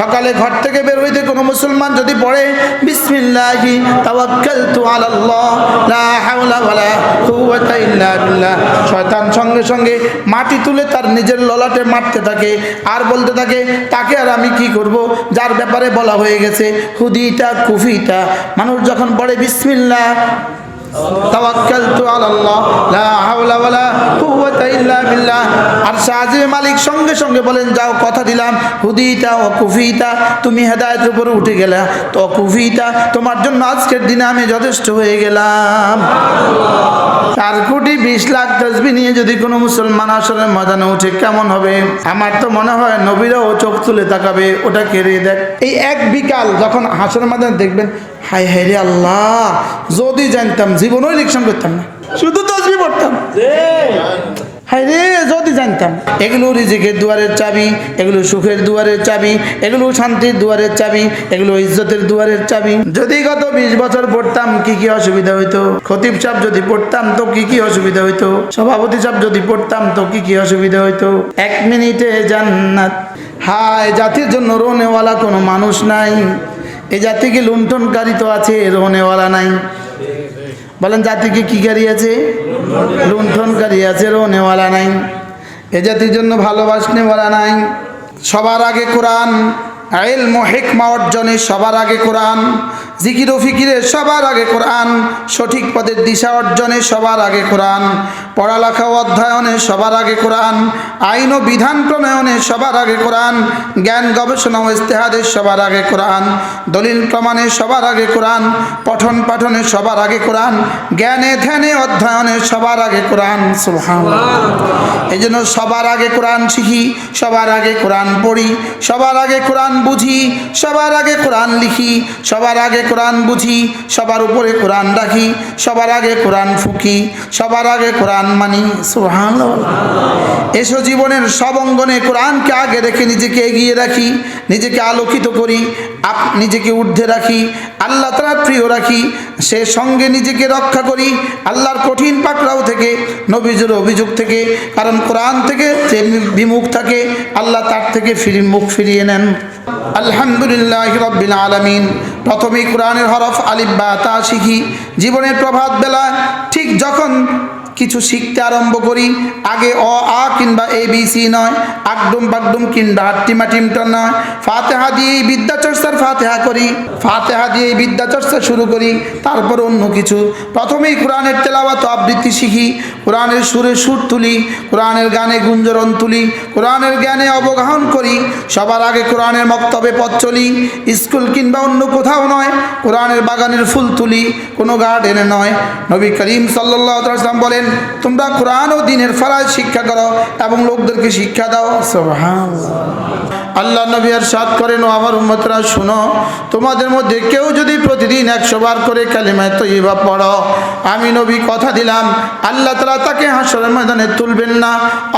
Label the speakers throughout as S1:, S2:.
S1: সকালে ঘর থেকে বের হইতে কোনো মুসলমান যদি পড়ে, বিসমিল্লাহি তাওয়াক্কালতু আলাল্লাহ, লা হাওলা ওয়ালা কুওয়াতা ইল্লা বিল্লাহ। শয়তান সঙ্গে সঙ্গে মাটি তুলে তার নিজের ললাটে মারতে থাকে আর বলতে থাকে, তাকে আর আমি কি করব? যার ব্যাপারে বলা হয়ে গেছে হুদিটা কুফিটা মানুষ যখন পড়ে, বিসমিল্লাহ তাওয়াক্কালতু আলাল্লাহ, লা হাওলা ওয়ালা কুওয়াতা ইল্লা বিল্লাহ। আর শাহজি মালিক সঙ্গে সঙ্গে বলেন, যাও, কথা দিলাম। হুদিতা ও কুফিতা, তুমি হেদায়েতের উপরে উঠে গেলা। তো কুফিতা, তোমার জন্য আজকের দিনে আমি যথেষ্ট হয়ে গেলাম। চার কোটি বিশ লাখ তসবি নিয়ে যদি কোনো মুসলমান আসলে ময়দানে উঠে, কেমন হবে? আমার তো মনে হয় নবীরাও চোখ তুলে তাকাবে, ওটা কেড়ে দেখ। এই এক বিকাল যখন হাসর ময়দানে দেখবেন হাই হাই রে আল্লাহ, যদি জানতাম জীবনও ইলেকশন করতাম না। শুধু তসবি পড়তাম। হাই রে, যদি জানতাম। এগুলো রিজিকের দুয়ারের চাবি, এগুলো সুখের দুয়ারের চাবি, এগুলো শান্তির দুয়ারের চাবি, এগুলো ইজ্জতের দুয়ারের চাবি। যদি গত বিশ বছর পড়তাম, কি কি অসুবিধা হইতো? খতিব সাহেব যদি পড়তাম, তো কি কি অসুবিধা হইতো? সভাপতি সাহেব যদি পড়তাম, তো কি কি অসুবিধা হইতো? এক মিনিটে জান্নাত। হায়, জাতির জন্য রোনেওয়ালা কোনো মানুষ নাই। এই জাতিকে লুণ্ঠনকারী তো আছে? রোনেওয়ালা নাই। বলেন জাতিকে কি গাড়ি আছে? লুণ্ঠনকারী আছে রোনেওয়ালা নাই। এ জাতির জন্য ভালোবাসনেওয়ালা নাই। সবার আগে কোরআন আইল হেকমা অর্জনে সবার আগে কোরআন জিকির ও ফিকিরে সবার আগে কোরআন সঠিক পদের দিশা অর্জনে সবার আগে কোরআন পড়ালেখা ও অধ্যয়নে সবার আগে কোরআন আইন ও বিধান প্রণয়নে সবার আগে কোরআন জ্ঞান গবেষণা ও ইস্তেহাদের সবার আগে কোরআন দলিল প্রমাণে সবার আগে কোরআন পঠন পাঠনে সবার আগে কোরআন জ্ঞানে ধ্যানে অধ্যয়নে সবার আগে কোরআন সুবহান এই জন্য সবার আগে কোরআন শিখি সবার আগে কোরআন পড়ি সবার আগে কোরআন বুঝি, সবার আগে কোরআন লিখি, সবার আগে কোরআন বুঝি, সবার উপরে কোরআন রাখি, সবার আগে কোরআন ফুকি, সবার আগে কোরআন মানি সুহান এসো জীবনের সব অঙ্গনে কোরআনকে আগে রেখে নিজেকে এগিয়ে রাখি নিজেকে আলোকিত করি, আপ, নিজেকে ঊর্ধ্বে রাখি, আল্লাহ তালা প্রিয় রাখি, সে সঙ্গে নিজেকে রক্ষা করি, আল্লাহর কঠিন পাকড়াও থেকে, নবীজের অভিযোগ থেকে, কারণ কোরআন থেকে যে বিমুখ থাকে, আল্লাহ তার থেকে ফিরি, মুখ ফিরিয়ে নেন। আলহামদুলিল্লাহ রব্বিল আলমিন। প্রথমেই কোরআনের হরফ আলিফ বা তা শিখি। জীবনের প্রভাত বেলা ঠিক যখন কিছু শিখতে আরম্ভ করি। আগে অ, আ কিংবা এ, বি, সি নয়। আগডুম বাগডুম কিংবা হাট্টিমা নয়। ফাতেহা দিয়েই বিদ্যা চর্চার ফাতেহা করি। ফাতেহা দিয়েই বিদ্যা চর্চা শুরু করি। তারপর অন্য কিছু। প্রথমেই কোরআনের তেলাওয়াত ও আবৃত্তি শিখি। কোরআনের সুরে সুর তুলি। কোরআনের গানে গুঞ্জরণ তুলি। কোরআনের জ্ঞানে অবগাহন করি। সবার আগে কোরআনের মক্তবে পথ চলি। স্কুল কিংবা অন্য কোথাও নয়। কোরআনের বাগানের ফুল তুলি। কোনো গার্ডেনে নয়। নবী করিম সাল্লাম বলেন তোমরা কোরআন ও দিনের ফরাজ শিক্ষা করো এবং লোকদেরকে শিক্ষা দাও। আল্লাহ নবী আর সাত করেন, ও আমার উম্মতরা, শুনো, তোমাদের মধ্যে কেউ যদি প্রতিদিন একশো বার করে কালিমায় তৈবা পড়ো, আমি নবী কথা দিলাম, আল্লাহ তালা তাকে হাসরের ময়দানে তুলবেন না,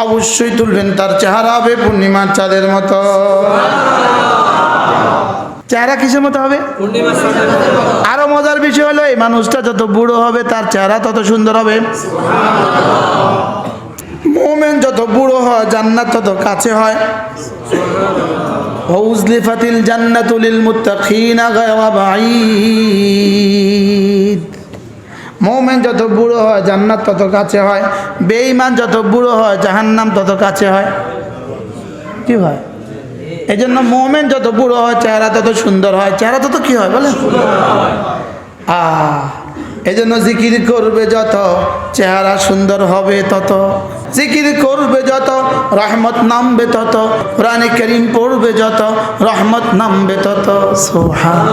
S1: অবশ্যই তুলবেন তার চেহারা হবে পূর্ণিমার চাঁদের মতো চেহারা কিসের মতো হবে? আরও মজার বিষয় হলো এই মানুষটা যত বুড়ো হবে তার চেহারা তত সুন্দর হবে। মোমেন যত বুড়ো হয় জান্নাত তত কাছে হয়। হৌজলিফাতিল জান্নাতুলিল মুত্তাকিনা গায়রা বাঈদ। মোমেন যত বুড়ো হয় জান্নাত তত কাছে হয়। বেঈমান যত বুড়ো হয় জাহান্নাম তত কাছে হয়। কি হয়? এই জন্য মোমেন যত বুড়ো হয় চেহারা তত সুন্দর হয়। চেহারা তত কি হয় বলে আহ। এই জন্য জিকির করবে যত চেহারা সুন্দর হবে তত। জিকির করবে যত রহমত নামবে তত কোরআনে করিম পড়বে যত রহমত নামবে তত। সোহান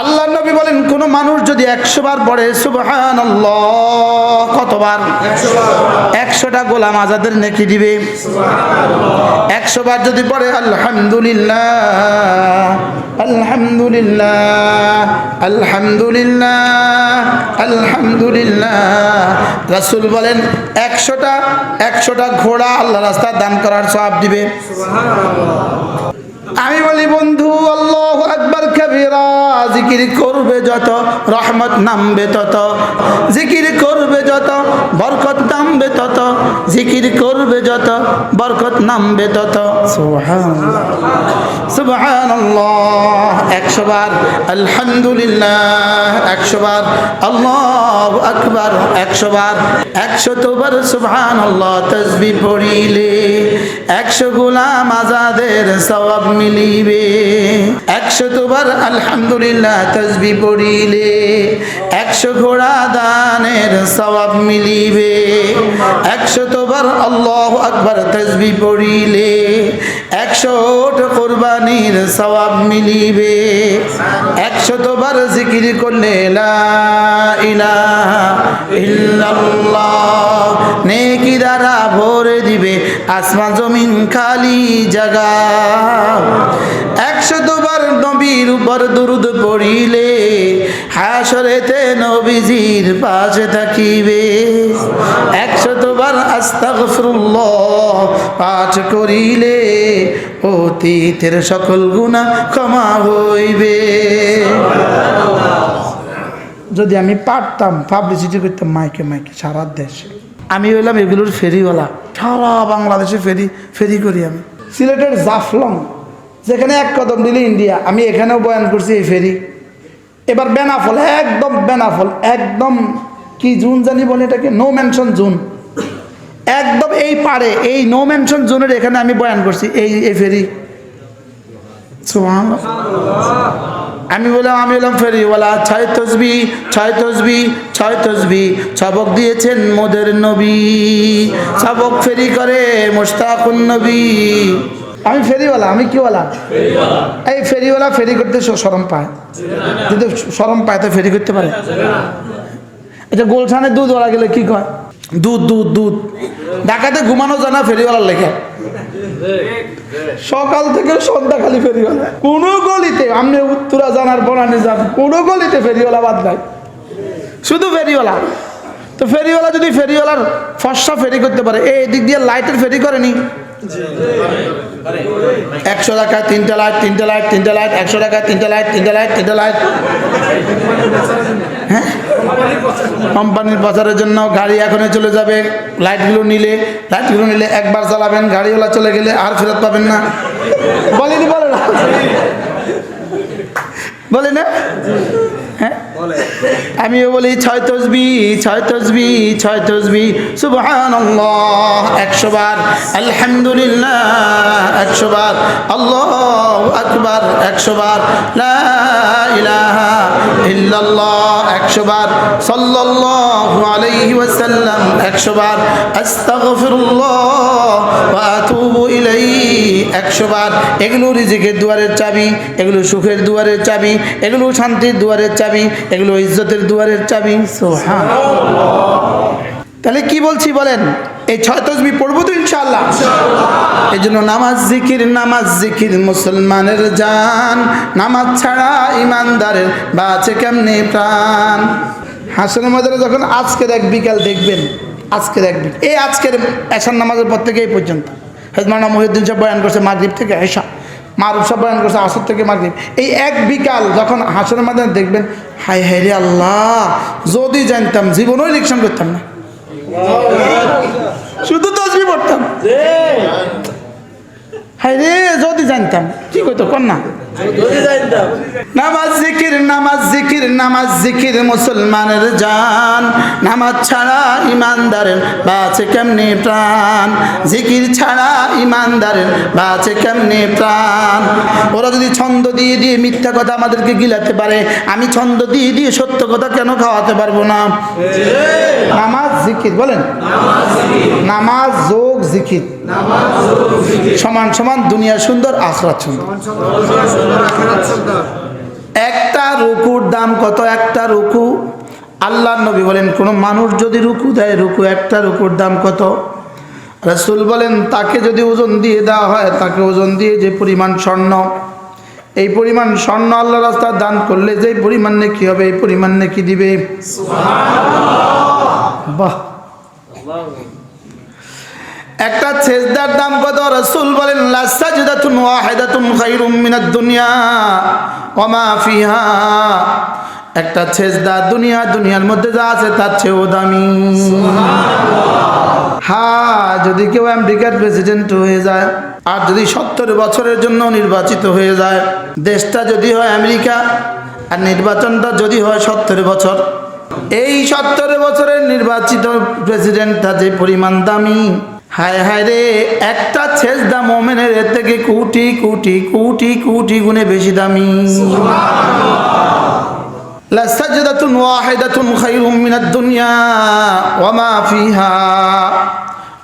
S1: আল্লাহ নবী বলেন কোন মানুষ যদি একশো বার পড়ে সুবহান কতবার? একশোটা গোলাম আজাদের নেকি দিবে। একশো বার যদি পড়ে আলহামদুলিল্লাহ আলহামদুলিল্লাহ আলহামদুলিল্লাহ। আলহামদুলিল্লাহ। রাসুল বলেন একশোটা একশোটা ঘোড়া আল্লাহ রাস্তা দান করার সব দিবে। আমি বলি বন্ধু আল্লাহ একবার কবিরা জিকির করবে যত রহমত নামবে তত জিকির করবে যত বরকত নামবে তত জিকির করবে যত বরকত নামবে তত। সুবহানাল্লাহ। একশো বার। আলহামদুলিল্লাহ একশো বার। আল্লাহ আকবার একশো বার। একশো তোবার সুবহানাল্লাহ তসবি পড়িলে। একশো গোলাম আজাদের সওয়াব মিলিবে। একশো তোবার আলহামদুলিল্লাহ তসবি পড়িলে। একশো ঘোড়া দানের সবাব মিলিবে। একশো তোবার আল্লাহ আকবার তসবি পড়িলে একশো ওট কোরবানির সওয়াব মিলিবে। একশো তোবার জিকির করলে নেকি দ্বারা ভরে দিবে আসমান জমিন খালি জাগা। একশো দুবার নবীর উপর দুরুদ পড়িলে হাসরেতে নবীজির পাশে থাকিবে। একশো দুবার আস্তাগফিরুল্লাহ পাঠ করিলে অতীতের সকল গুণা ক্ষমা হইবে। যদি আমি পারতাম পাবলিসিটি করতাম মাইকে মাইকে সারা দেশে। আমি হইলাম এগুলোর ফেরিওয়ালা। সারা বাংলাদেশে ফেরি ফেরি করি আমি। সিলেটের জাফলং, যেখানে এক কদম দিলে ইন্ডিয়া। আমি এখানেও বয়ান করছি এই ফেরি। এবার বেনাফল, একদম বেনাফল, একদম কি জুন জানি বলে এটাকে? নো মেনশন জুন। একদম এই পারে, এই নো মেনশন জোনের এখানে আমি বয়ান করছি, এই এই ফেরি। আমি বললাম আমি বললাম ফেরিওয়ালা ছয় তসবি ছয় তসবি ছয় তসবি, সবক দিয়েছেন মোদের নবী, সবক ফেরি করে মোস্তাকুন নবী। আমি ফেরিওয়ালা আমি কিওয়ালা? এই ফেরিওয়ালা ফেরি করতে স- শরম পায়। যদি শরম পায় তো ফেরি করতে পারে। এটা গোলছানে দুধওয়ালা গেলে কি কয়? দুধ দুধ দুধ। ঢাকাতে ঘুমানো জানা ফেরিওয়ালার লেখা সকাল থেকে সন্ধ্যা খালি ফেরিওয়ালা। কোনো গলিতে আপনি উত্তরা জানার বনানি যান কোনো গলিতে ফেরিওয়ালা বাদ নাই। শুধু ফেরিওয়ালা। তো ফেরিওয়ালা যদি ফেরিওয়ালার ফর্সা ফেরি করতে পারে এই দিক দিয়ে লাইটের ফেরি করেনি। একশো টাকায় তিনটা লাইট তিনটা লাইট তিনটা লাইট, একশো টাকায় তিনটা লাইট তিনটা লাইট তিনটা লাইট। হ্যাঁ? কোম্পানির প্রচারের জন্য গাড়ি এখনই চলে যাবে। লাইটগুলো নিলে লাইটগুলো নিলে একবার চালাবেন গাড়িওয়ালা চলে গেলে আর ফেরত পাবেন না। বলেনি বলে না? বলে না আমিও বলি, ছয় তসবি ছয় তসবি ছয় তসবি। সুবহানাল্লাহ, একশো বার। আলহামদুলিল্লাহ, একশো বার। আল্লাহ আকবার, একশো বার। লা ইলাহা ইল্লাল্লাহ, একশো বার। সাল্লাল্লাহু আলাইহি ওয়াসাল্লাম, একশো বার। আস্তাগফিরুল্লাহ ওয়া আতুবু ইলাইহি, একশো বার। এগুলো রিজিকের দুয়ারের চাবি, এগুলো সুখের দুয়ারের চাবি, এগুলো শান্তির দুয়ারের চাবি এগুলো ইজ্জতের দুয়ারের চাবি সোহান তাহলে কি বলছি বলেন? এই ছয় তসবি পড়ব তো ইনশাল্লাহ এই জন্য নামাজ জিকির নামাজ জিকির মুসলমানের জান। নামাজ ছাড়া ইমানদারের বাঁচে কেমনে প্রাণ? হাসনের মাজারে যখন আজকের এক বিকাল দেখবেন, আজকের এক বিকাল, এই আজকের এসার নামাজের পর থেকে এই পর্যন্ত। হেজমানা মহিউদ্দিন সাহেব বয়ান করছে মাগরীব থেকে এসা মারুফ সাহেব বয়ান করছে আসর থেকে মাগরীব। এই এক বিকাল যখন হাসনের মাধ্যমে দেখবেন হাই হাই রে আল্লাহ যদি জানতাম জীবনও ইলেকশন করতাম না। শুধু তসবি পড়তাম। হাই রে যদি জানতাম। ঠিক কইতো কন্যা না। নামাজ জিকির নামাজ জিকির নামাজ জিকির মুসলমানের জান। নামাজ ছাড়া ইমানদারের বাঁচে কেমনে প্রাণ? জিকির ছাড়া ইমানদারের বাঁচে কেমনে প্রাণ? ওরা যদি ছন্দ দিয়ে দিয়ে মিথ্যা কথা আমাদেরকে গিলাতে পারে, আমি ছন্দ দিয়ে দিয়ে সত্য কথা কেন খাওয়াতে পারব না? নামাজ জিকির, বলেন। নামাজ যোগ জিকির। সমান সমান দুনিয়া সুন্দর, আখরাত সুন্দর। একটা রুকুর দাম কত? একটা রুকু। আল্লাহ নবী বলেন, কোনো মানুষ যদি রুকু দেয়, রুকু একটা রুকুর দাম কত? রসুল বলেন, তাকে যদি ওজন দিয়ে দেওয়া হয়, তাকে ওজন দিয়ে যে পরিমাণ স্বর্ণ, এই পরিমাণ স্বর্ণ আল্লাহ রাস্তায় দান করলে যে পরিমাণ নেকি হবে, এই পরিমাণ নেকি দিবে। বাহ। একটা সেজদার দাম কত? রাসূল বলেন লা সাজদাতুন ওয়াহিদাতুন খায়রুম মিনাদ দুনিয়া ওয়া মা ফিহা। একটা ছেজদা দুনিয়া দুনিয়ার মধ্যে যা আছে তার চেয়েও দামি। হ্যাঁ যদি কেউ আমেরিকার প্রেসিডেন্ট হয়ে যায় আর যদি সত্তর বছরের জন্য নির্বাচিত হয়ে যায় দেশটা যদি হয় আমেরিকা আর নির্বাচনটা যদি হয় সত্তর বছর এই সত্তর বছরের নির্বাচিত প্রেসিডেন্টটা যে পরিমাণ দামি হায় হায় রে একটা ছেজদা মোমেনের এর থেকে কোটি কোটি কোটি কোটি গুণে বেশি দামি لسجدة واحدة خير من الدنيا وما فيها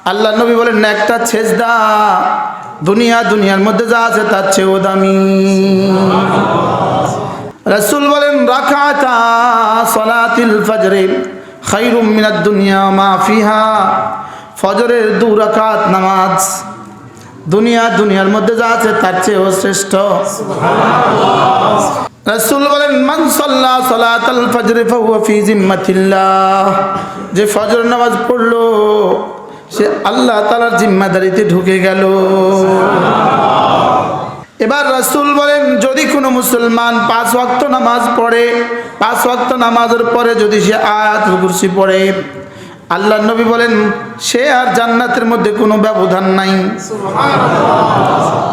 S1: আল্লাহ নবী বলেন না একটা ছেজদা দুনিয়া দুনিয়ার মধ্যে যা আছে তার চেয়েও দামি রসুল বলেন রাখাতা সলাতিল ফজরে খাইরুম মিনাদ দুনিয়া মা ফিহা ফজরের দু রাকাত নামাজ। দুনিয়া দুনিয়ার মধ্যে যা আছে তার চেয়েও শ্রেষ্ঠ। যে নামাজ পড়ল, সে আল্লাহ ঢুকে গেল। এবার যদি কোনো মুসলমান পাঁচ ওয়াক্ত নামাজ পড়ে, পাঁচ ওয়াক্ত নামাজের পরে যদি সে আয়াত পড়ে আল্লাহ নবী বলেন, সে আর জান্নাতের মধ্যে কোনো ব্যবধান নাই।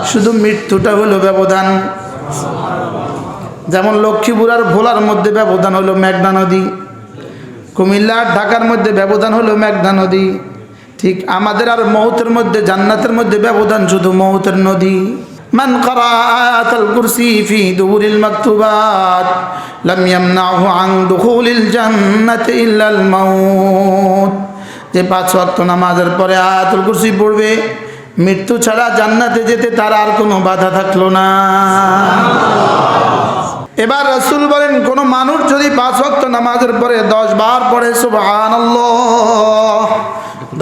S1: শুধু মৃত্যুটা হলো ব্যবধান। যেমন লক্ষ্মীপুর আর ভোলার মধ্যে ব্যবধান হলো মেঘনা নদী, কুমিল্লা আর ঢাকার মধ্যে ব্যবধান হলো মেঘনা নদী। ঠিক আমাদের আর মৌতের মধ্যে, জান্নাতের মধ্যে ব্যবধান শুধু মৌতের নদী। من قرأ آيات الكرسي في دور المكتوبات لم يمنعه عن دخول الجنة إلا الموت যে পাঁচ ওয়াক্ত নামাজের পরে আয়াতুল কুরসি পড়বে মৃত্যু ছাড়া জান্নাতে যেতে তার আর কোনো বাধা থাকলো না এবার রসুল বলেন কোন মানুষ যদি পাঁচ ওয়াক্ত নামাজের পরে দশ বার পড়ে সুবহান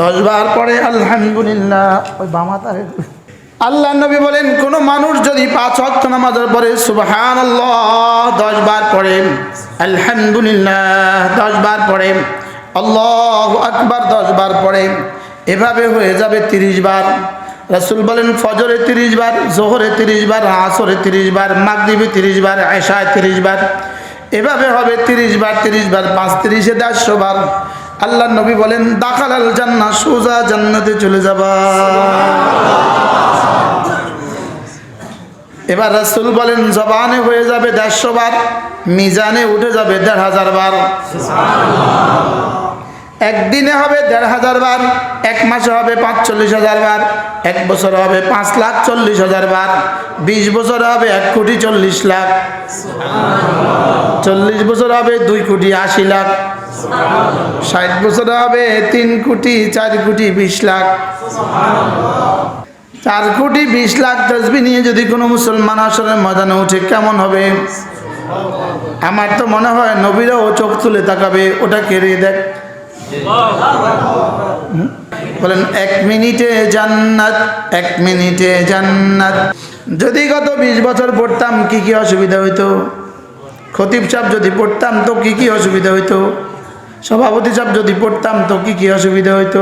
S1: দশ বার পড়ে আলহামদুলিল্লাহ ওই বামাতা আল্লাহ নবী বলেন, কোন মানুষ যদি পাঁচ ওয়াক্ত নামাজের পরে সুবহান দশ বার পড়ে, আলহামদুলিল্লাহ দশ বার পড়ে, আল্লাহ আকবার দশ বার পড়ে, এভাবে হয়ে যাবে তিরিশ বার। রাসুল বলেন, ফজরে তিরিশ বার, জোহরে তিরিশ বার, আসরে তিরিশ বার, মাগরিবে তিরিশ বার এশায় তিরিশ বার, এভাবে হবে তিরিশ বার তিরিশ বার, পাঁচ তিরিশে দেড়শো বার। আল্লাহ নবী বলেন দাখাল জান্না সোজা জান্নাতে চলে যাবা। এবার রাসুল বলেন, জবানে হয়ে যাবে দেড়শো বার, মিজানে উঠে যাবে দেড় হাজার বার। একদিনে হবে দেড় হাজার বার, এক মাসে হবে পাঁচচল্লিশ হাজার বার, এক বছর হবে পাঁচ লাখ চল্লিশ হাজার বার, বিশ বছর হবে এক কোটি চল্লিশ লাখ। চল্লিশ বছর হবে দুই কোটি আশি লাখ। ষাট বছর হবে তিন কোটি, চার কোটি বিশ লাখ। চার কোটি বিশ লাখ তসবি নিয়ে যদি কোনো মুসলমান আসলে ময়দানে উঠে কেমন হবে? আমার তো মনে হয় নবীরাও চোখ তুলে তাকাবে, ওটা কেড়ে দেখ। বলেন, এক মিনিটে জান্নাত, এক মিনিটে জান্নাত। যদি গত বিশ বছর পড়তাম, কি কি অসুবিধা হইতো? খতিব সাহেব যদি পড়তাম, তো কি কি অসুবিধা হইতো? সভাপতি সাহেব যদি পড়তাম, তো কি কি অসুবিধা হইতো?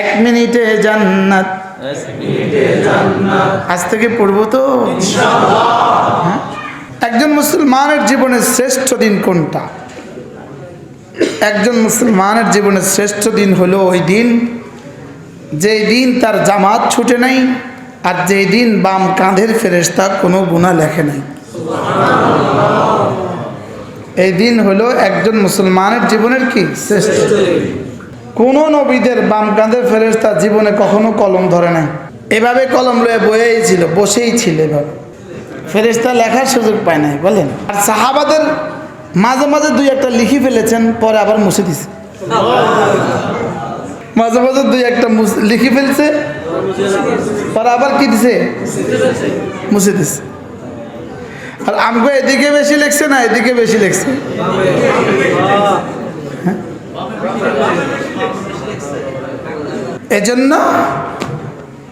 S1: এক মিনিটে জান্নাত। আজ থেকে পড়ব তো? হ্যাঁ? একজন মুসলমানের জীবনের শ্রেষ্ঠ দিন কোনটা? একজন মুসলমানের জীবনের শ্রেষ্ঠ দিন হলো ওই দিন, যেই দিন তার জামাত ছুটে নাই, আর যেই দিন বাম কাঁধের ফেরেস্তা কোনো গুণা লেখে নাই। এই দিন হলো একজন মুসলমানের জীবনের কি? শ্রেষ্ঠ কোন নবীদের বাম কাঁধের ফেরেস্তা জীবনে কখনো কলম ধরে নাই। এভাবে কলম লয়ে বয়েই ছিল, বসেই ছিল এভাবে। ফেরেস্তা লেখার সুযোগ পায় নাই, বলেন। আর সাহাবাদের মাঝে মাঝে দুই একটা লিখি ফেলেছেন, পরে আবার মুছে দিছে। মাঝে মাঝে দুই একটা লিখে ফেলছে, পরে আবার কি দিছে? মুছে দিছে। আর আমগো এদিকে বেশি লেখছে না, এদিকে বেশি লেখছে। হ্যাঁ? এজন্য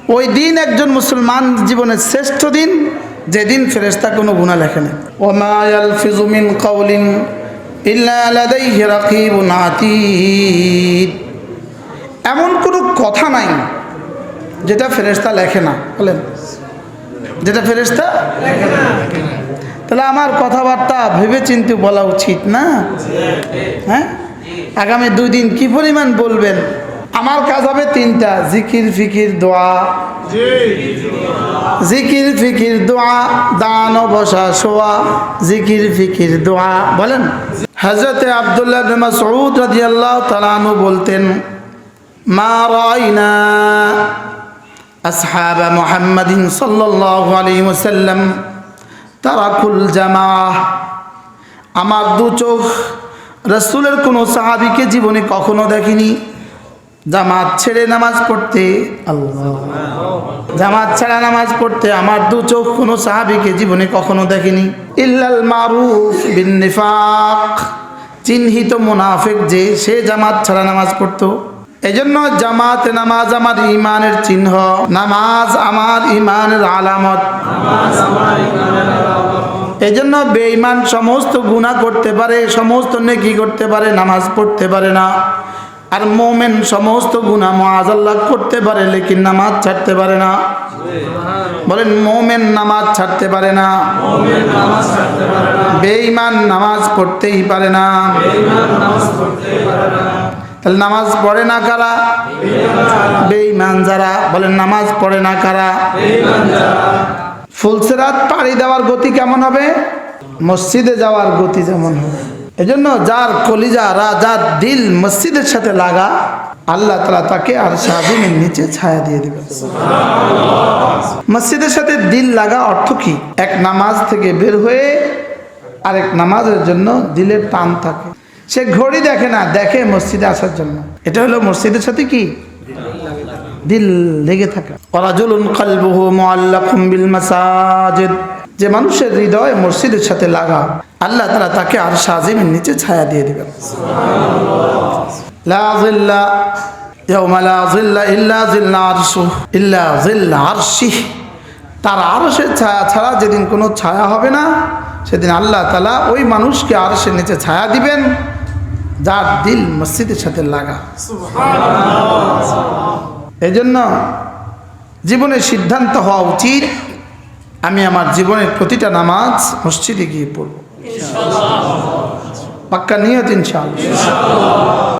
S1: ওই দিন একজন মুসলমান জীবনের শ্রেষ্ঠ দিন, যেদিন ফেরেস্তা কোনো গুণা লেখে না। মিন এমন কোনো কথা নাই যেটা ফেরেস্তা লেখে না, বলেন। যেটা ফেরেস্তা তাহলে আমার কথাবার্তা ভেবে চিন্তে বলা উচিত না? হ্যাঁ? আগামী দুই দিন কি পরিমাণ বলবেন? আমার কাজ হবে তিনটা জিকির ফিকির দোয়া। জিকির ফিকির দোয়া দান বসা শোয়া জিকির ফিকির দোয়া। বলেন। হজরতে আবদুল্লাহ বিন মাসউদ রাদিয়াল্লাহু তাআলা আনহু বলতেন মা রাইনা আসহাব মুহাম্মাদিন সাল্লাল্লাহু আলাইহি ওয়াসাল্লাম তারাকুল জামাহ আমার দু চোখ রসুলের কোনো সাহাবিকে জীবনে কখনো দেখিনি। জামাত ছেড়ে নামাজ পড়তে আল্লাহ। জামাত ছাড়া নামাজ পড়তে আমার দু চোখ কোনো সাহাবিকে জীবনে কখনো দেখিনি। ইল্লাল মারুফ বিন চিহ্নিত মুনাফিক যে সে জামাত ছাড়া নামাজ পড়তো। এজন্য জামাতে নামাজ আমার ইমানের চিহ্ন। নামাজ আমার ইমানের আলামত। এজন্য বেঈমান সমস্ত গুনাহ করতে পারে, সমস্ত নেকি করতে পারে, নামাজ পড়তে পারে না। আর মোমেন সমস্ত গুনাহ মুআজাল্লাহ করতে পারে, লেকিন নামাজ ছাড়তে পারে না। বলেন, মোমেন নামাজ ছাড়তে পারে না। বেঈমান নামাজ পড়তেই পারে না। তাহলে নামাজ পড়ে না কারা? বেঈমান যারা, বলেন, নামাজ পড়ে না কারা? ফুলসেরাত পাড়ি দেওয়ার গতি কেমন হবে? মসজিদে যাওয়ার গতি যেমন হবে। এজন্য যার কলিজা, রা, যার দিল মসজিদের সাথে লাগা, আল্লাহ তালা তাকে আর সাদিনের নিচে ছায়া দিয়ে দেবেন। মসজিদের সাথে দিল লাগা অর্থ কি? এক নামাজ থেকে বের হয়ে আরেক নামাজের জন্য দিলের টান থাকে। সে ঘড়ি দেখে না, দেখে মসজিদে আসার জন্য। এটা হলো মসজিদের সাথে কি? দিল লেগে থাকা। ওরাজুলুন কলবুহু মুআল্লাকুম বিল মাসাজিদ। যে মানুষের হৃদয় মসজিদের সাথে লাগা আল্লাহ তাআলা তাকে আর সাজিমের নিচে ছায়া দিয়ে দিবেন। তার আরশের ছায়া ছাড়া যেদিন কোনো ছায়া হবে না সেদিন আল্লাহ তালা ওই মানুষকে আরশের নিচে ছায়া দিবেন যার দিল মসজিদের সাথে লাগা। এই জন্য জীবনের সিদ্ধান্ত হওয়া উচিত। আমি আমার জীবনের প্রতিটা নামাজ মসজিদে গিয়ে পড়ব। পাক্কা নিয়ত ইনশাআল্লাহ।